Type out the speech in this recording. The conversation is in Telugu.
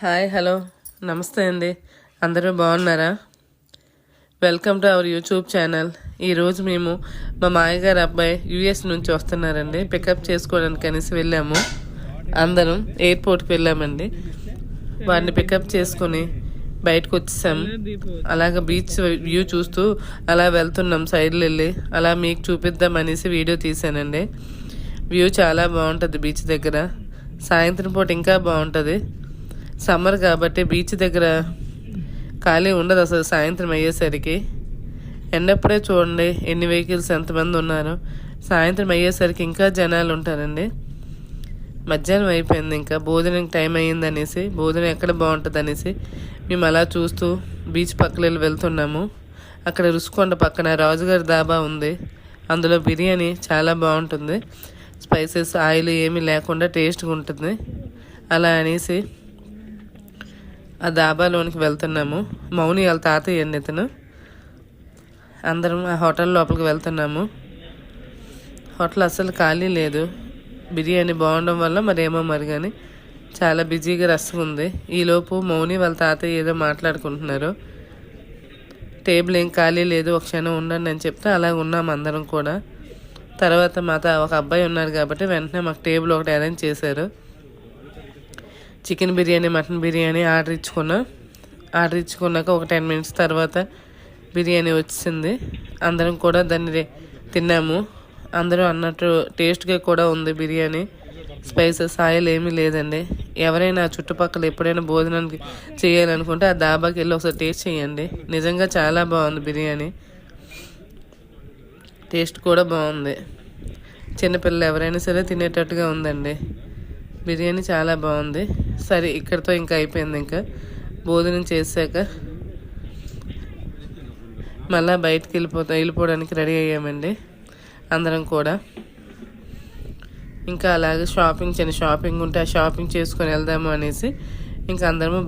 Hi hello. నమస్తే అండి. అందరూ బాగున్నారా? Welcome to our YouTube channel. ఈరోజు మేము మా మాయగారు అబ్బాయి యూఎస్ నుంచి వస్తున్నారండి. పికప్ చేసుకోవడానికి అనేసి వెళ్ళాము. అందరం ఎయిర్పోర్ట్కి వెళ్ళామండి. వాడిని పికప్ చేసుకొని బయటకు వచ్చేసాం. అలాగ బీచ్ వ్యూ చూస్తూ అలా వెళ్తున్నాం సైడ్లో వెళ్ళి. అలా మీకు చూపిద్దాం అనేసి వీడియో తీసానండి. వ్యూ చాలా బాగుంటుంది బీచ్ దగ్గర. సాయంత్రం పూట ఇంకా బాగుంటుంది. సమ్మర్ కాబట్టి బీచ్ దగ్గర ఖాళీ ఉండదు అసలు సాయంత్రం అయ్యేసరికి. ఎండప్పుడే చూడండి ఎన్ని వెహికల్స్ ఎంతమంది ఉన్నారు. సాయంత్రం అయ్యేసరికి ఇంకా జనాలు ఉంటారండి. మధ్యాహ్నం అయిపోయింది ఇంకా భోజనం టైం అయ్యింది అనేసి భోజనం ఎక్కడ బాగుంటుంది అనేసి మేము అలా చూస్తూ బీచ్ పక్కన వెళ్ళి వెళ్తున్నాము. అక్కడ రుసుకొండ పక్కన రాజుగారి దాబా ఉంది. అందులో బిర్యానీ చాలా బాగుంటుంది. స్పైసెస్ ఆయిల్ ఏమీ లేకుండా టేస్ట్గా ఉంటుంది. అలా అనేసి ఆ దాబాలోనికి వెళ్తున్నాము. మౌని వాళ్ళ తాతయ్య అండి ఇతను అందరం ఆ హోటల్ లోపలికి వెళ్తున్నాము. హోటల్ అస్సలు ఖాళీ లేదు. బిర్యానీ బాగుండడం వల్ల మరేమో మరి కానీ చాలా బిజీగా రస్సుగా ఉంది. ఈలోపు మౌని వాళ్ళ తాతయ్య ఏదో మాట్లాడుకుంటున్నారు. టేబుల్ ఏం ఖాళీ లేదు ఒక క్షణం ఉండండి అని చెప్తే అలా ఉన్నాం అందరం కూడా. తర్వాత మాత ఒక అబ్బాయి ఉన్నారు కాబట్టి వెంటనే మాకు టేబుల్ ఒకటి అరేంజ్ చేశారు. Chicken biryani mutton biryani order ఇచ్చుకున్నా. Order ఇచ్చుకున్నాక ఒక టెన్ మినిట్స్ తర్వాత బిర్యానీ వచ్చింది. అందరం కూడా దాన్ని రే- తిన్నాము. అందరూ అన్నట్టు టేస్ట్గా కూడా ఉంది బిర్యానీ. స్పైసెస్ ఆయిల్ ఏమీ లేదండి. ఎవరైనా చుట్టుపక్కల ఎప్పుడైనా భోజనానికి చేయాలనుకుంటే ఆ దాబాకి వెళ్ళి ఒకసారి టేస్ట్ చేయండి. నిజంగా చాలా బాగుంది బిర్యానీ. టేస్ట్ కూడా బాగుంది. చిన్నపిల్లలు ఎవరైనా సరే తినేటట్టుగా ఉందండి. బిర్యానీ చాలా బాగుంది. సరే ఇక్కడితో ఇంకా అయిపోయింది ఇంకా. భోజనం చేశాక మళ్ళీ బయటికి వెళ్ళిపోతా వెళ్ళిపోవడానికి రెడీ అయ్యామండి. అందరం కూడా. ఇంకా అలాగే షాపింగ్ చిన్న షాపింగ్ ఉంటే ఆ షాపింగ్ చేసుకొని వెళ్దాము అనేసి ఇంకా అందరము